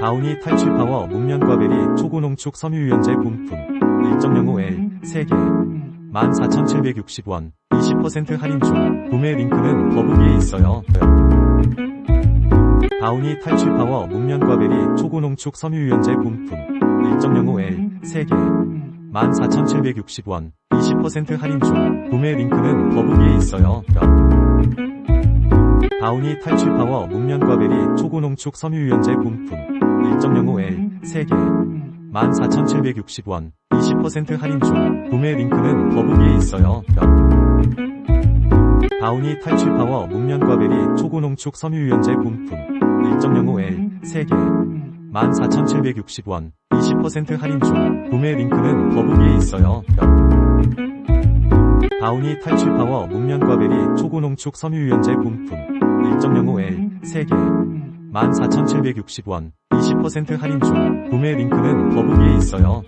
다우니 탈취 파워 목면과 베리 초고농축 섬유유연제 본품 1.05L 3개 14,760원 20% 할인 중 구매 링크는 더보기에 있어요. 다우니 탈취 파워 목면과 베리 초고농축 섬유유연제 본품 1.05L 3개 14,760원 20% 할인 중 구매 링크는 더보기에 있어요. 다우니 탈취 파워 목면과 베리 초고농축 섬유유연제 본품 1.05L 3개 14,760원 20% 할인 중 구매 링크는 더보기에 있어요. 다우니 탈취 파워 목면과 베리 초고농축 섬유유연제 본품 1.05L 3개 14,760원 20% 할인 중 구매 링크는 더보기에 있어요. 다우니 탈취 파워 목면과 베리 초고농축 섬유유연제 본품 1.05L 3개 14,760원 20% 할인 중 구매 링크는 더보기에 있어요.